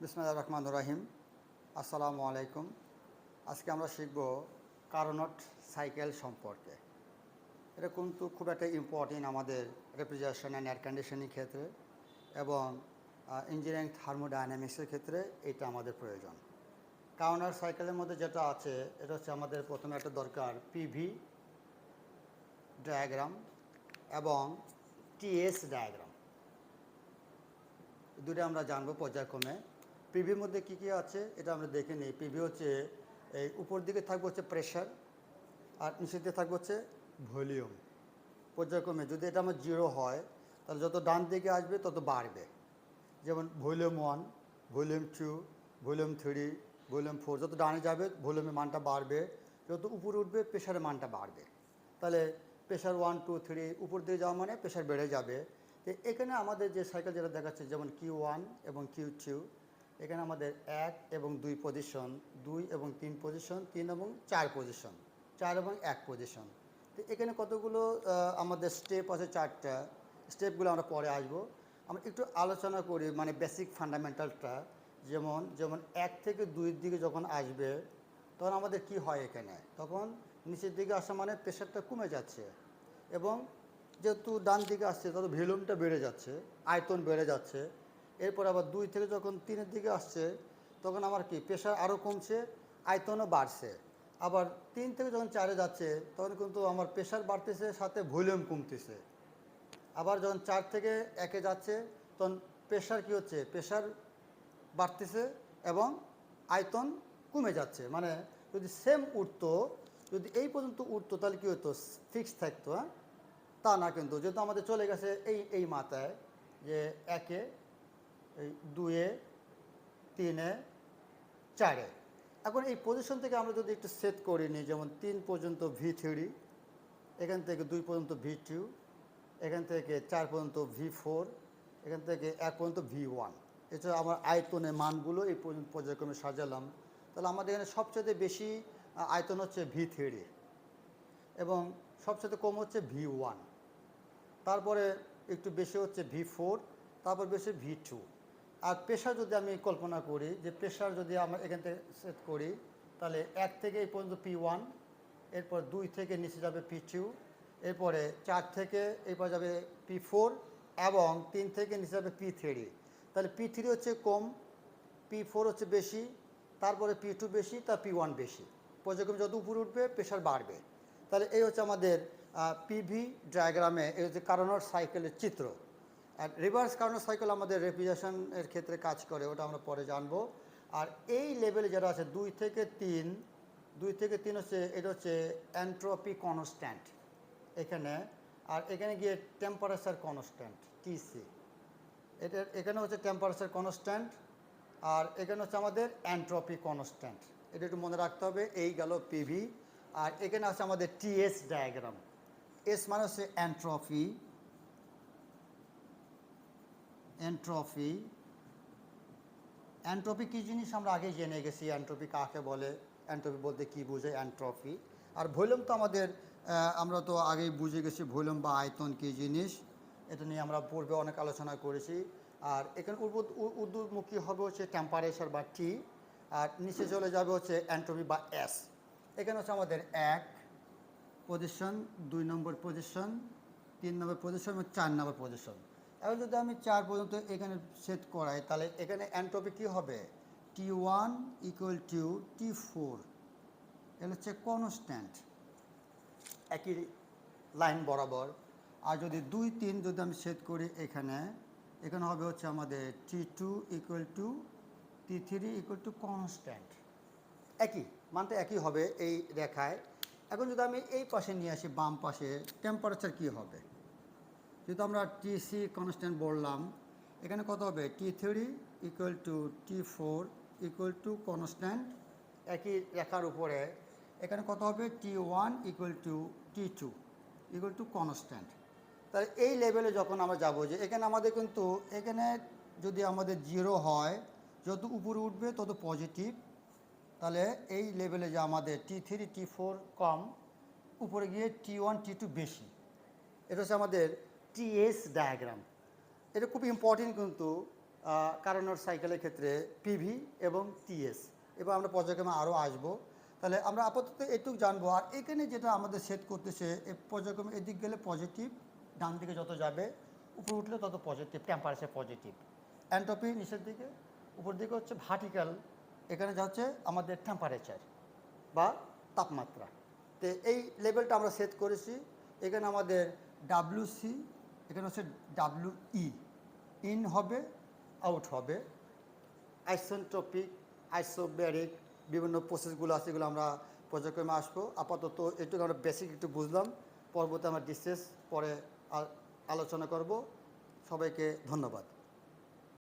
বিসমুল্লাহ রহমান রহিম। আসসালামু আলাইকুম। আজকে আমরা শিখব কারনট সাইকেল সম্পর্কে। এটা কিন্তু খুব একটা ইম্পর্টেন্ট আমাদের রেফ্রিজারেশন অ্যান্ড এয়ার কন্ডিশনিং ক্ষেত্রে এবং ইঞ্জিনিয়ারিং থার্মোডাইনামিক্সের ক্ষেত্রে এটা আমাদের প্রয়োজন। কাউনার সাইকেলের মধ্যে যেটা আছে, এটা হচ্ছে আমাদের প্রথমে একটা দরকার পিভি ডায়াগ্রাম এবং টিএস ডায়াগ্রাম দুটো আমরা জানব পর্যায়ক্রমে। পিভির মধ্যে কি কি আছে, এটা আমরা দেখে নিই। পিভি হচ্ছে, এই উপর দিকে থাকবে হচ্ছে প্রেশার আর নিচের দিকে থাকবে হচ্ছে ভলিউম পর্যায়ক্রমে যদি এটা আমার জিরো হয়, তাহলে যত ডান দিকে আসবে, তত বাড়বে। যেমন volume one volume two volume three volume four যত ডানে যাবে ভলিউমের মানটা বাড়বে। যত উপরে উঠবে প্রেশারের মানটা বাড়বে। তাহলে প্রেশার ওয়ান টু থ্রি উপর দিয়ে যাওয়া মানে প্রেশার বেড়ে যাবে। তো এখানে আমাদের যে সাইকেল যেটা দেখাচ্ছে, যেমন কিউ ওয়ান এবং কিউ টু এখানে আমাদের এক এবং দুই পজিশন দুই এবং তিন পজিশন তিন এবং চার পজিশন চার এবং এক পজিশন তো এখানে কতগুলো আমাদের স্টেপ আছে চারটা। স্টেপগুলো আমরা পরে আসব। আমরা একটু আলোচনা করি মানে বেসিক ফান্ডামেন্টালটা যেমন যেমন এক থেকে দুইয়ের দিকে যখন আসবে, তখন আমাদের কি হয় এখানে? তখন নিচের দিকে আসা মানে প্রেশারটা কমে যাচ্ছে এবং যেহেতু ডান দিকে আসছে, তত ভলিউমটা বেড়ে যাচ্ছে, আয়তন বেড়ে যাচ্ছে। এরপর আবার দুই থেকে যখন তিনের দিকে আসছে, তখন আমার কি? প্রেশার আরও কমছে, আয়তনও বাড়ছে। আবার তিন থেকে যখন চারে যাচ্ছে, তখন কিন্তু আমার প্রেশার বাড়তেছে, সাথে ভলিউম কমতেছে। আবার যখন চার থেকে একে যাচ্ছে, তখন প্রেশার কি হচ্ছে? প্রেশার বাড়তেছে এবং আয়তন কমে যাচ্ছে। মানে যদি সেম উঠতো, যদি এই পর্যন্ত উঠতো, তাহলে কী হতো? ফিক্স থাকতো হ্যাঁ? তা না কিন্তু, যেহেতু আমাদের চলে গেছে এই এই মাথায় যে একে এই দুয়ে, তিনে, চারে। এখন এই পজিশন থেকে আমরা যদি একটু সেট করে নিই, যেমন তিন পর্যন্ত ভি থ্রি এখান থেকে দুই পর্যন্ত ভি টু এখান থেকে চার পর্যন্ত ভি ফোর এখান থেকে এক পর্যন্ত ভি ওয়ান এছাড়া আমার আয়তনের মানগুলো এই পর্যায়ক্রমে সাজালাম। তাহলে আমাদের এখানে সবচেয়ে বেশি আয়তন হচ্ছে ভি থ্রি এবং সবচেয়ে কম হচ্ছে ভি ওয়ান তারপরে একটু বেশি হচ্ছে ভি ফোর তারপর বেশি ভি টু আর প্রেশার যদি আমি কল্পনা করি, যে প্রেশার যদি আমরা এখান থেকে সেট করি, তাহলে এক থেকে এই পর্যন্ত পি ওয়ান এরপর দুই থেকে নিচে যাবে পি টু এরপরে চার থেকে এরপর যাবে পি ফোর এবং তিন থেকে নিচে যাবে পি থ্রি তাহলে পি থ্রি হচ্ছে কম পি ফোর হচ্ছে বেশি, তারপরে পি টু বেশি তার পি ওয়ান বেশি। পর্যায়ক্রমে যত উপরে উঠবে প্রেশার বাড়বে। তাহলে এই হচ্ছে আমাদের পিভি ডায়াগ্রামে এই হচ্ছে কারণর সাইকেলের চিত্র। আর রিভার্স কারণর সাইকেল আমাদের রেফ্রিজারেশনের ক্ষেত্রে কাজ করে, ওটা আমরা পরে জানব। আর এই লেভেলে যারা আছে, দুই থেকে তিন, দুই থেকে তিন হচ্ছে, এটা হচ্ছে অ্যান্ট্রপি কনস্ট্যান্ট এখানে, আর এখানে গিয়ে টেম্পারেচার কনস্ট্যান্ট টিসি এটা, এখানে হচ্ছে টেম্পারেচার কনস্ট্যান্ট আর এখানে হচ্ছে আমাদের অ্যান্ট্রপি কনস্ট্যান্ট এটা একটু মনে রাখতে হবে, এই গেল পিভি আর এখানে আছে আমাদের টিএস ডায়াগ্রাম এস মানে হচ্ছে অ্যান্ট্রপি এন্ট্রপি অ্যান্ট্রপি কী জিনিস? আমরা আগে জেনে গেছি অ্যান্ট্রপি কাকে বলে? অ্যান্ট্রপি বলতে কী বোঝে? অ্যান্ট্রপি আর ভলিউম তো আমাদের আমরা তো আগেই বুঝে গেছি ভলিউম বা আয়তন কী জিনিস? এটা নিয়ে আমরা পূর্বে অনেক আলোচনা করেছি। আর এখানে উদ্বুদ- উ- হবে হচ্ছে টেম্পারেচার বা টি আর নিচে চলে যাবে হচ্ছে অ্যান্ট্রপি বা এস এখানে হচ্ছে আমাদের এক পজিশন দুই নম্বর পজিশন তিন নম্বর পজিশন এবং চার নম্বর পজিশন এখন যদি আমি চার পর্যন্ত এখানে সেট করাই, তাহলে এখানে অ্যান্ট্রপি কী হবে? T one equal to T four এটা হচ্ছে কনস্ট্যান্ট একই লাইন বরাবর। আর যদি দুই তিন যদি আমি সেট করি এখানে এখানে হবে হচ্ছে আমাদের T two equal to T three equal to constant একই, মানটা একই হবে এই রেখায়। এখন যদি আমি এই পাশে নিয়ে আসি, বাম পাশে টেম্পারেচার কী হবে? যেহেতু আমরা টিসি কনস্ট্যান্ট বললাম, এখানে কত হবে? T three equal to T four equal to constant একই রেখার উপরে। এখানে কত হবে? T one equal to T two equal to constant তাহলে এই লেভেলে যখন আমরা যাব যে এখানে আমাদের কিন্তু এখানে যদি আমাদের জিরো হয়, যত উপরে উঠবে তত পজিটিভ তাহলে এই লেভেলে যে আমাদের টি থ্রি টি ফোর কম, উপরে গিয়ে টি ওয়ান টি টু বেশি। এটা হচ্ছে আমাদের টিএস ডায়াগ্রাম এটা খুব ইম্পর্টেন্ট কিন্তু কারণর সাইকেলের ক্ষেত্রে পিভি এবং টিএস এবার আমরা পর্যায়ক্রমে আরও আসব। তাহলে আমরা আপাতত এটুকু জানব, আর এখানে যেটা আমাদের সেট করতেছে এই পর্যায়ক্রমে এদিক গেলে পজিটিভ ডান দিকে যত যাবে, উপরে উঠলে তত পজিটিভ টেম্পারেচার পজিটিভ অ্যান্ট্রপি নিচের দিকে উপর দিকে হচ্ছে ভার্টিক্যাল এখানে যা হচ্ছে আমাদের টেম্পারেচার বা তাপমাত্রা। তো এই লেভেলটা আমরা সেট করেছি, এখানে আমাদের ডাব্লিউ সি এখানে হচ্ছে ডাব্লিউ ই ইন হবে আউট হবে। আইসেন্ট্রপিক আইসোব্যারিক বিভিন্ন প্রসেসগুলো আছে, এগুলো আমরা পর্যায়ক্রমে আসব। আপাতত একটু আমরা বেসিক একটু বুঝলাম। পরবর্তী আমরা ডিসেস পরে আলোচনা করব। সবাইকে ধন্যবাদ।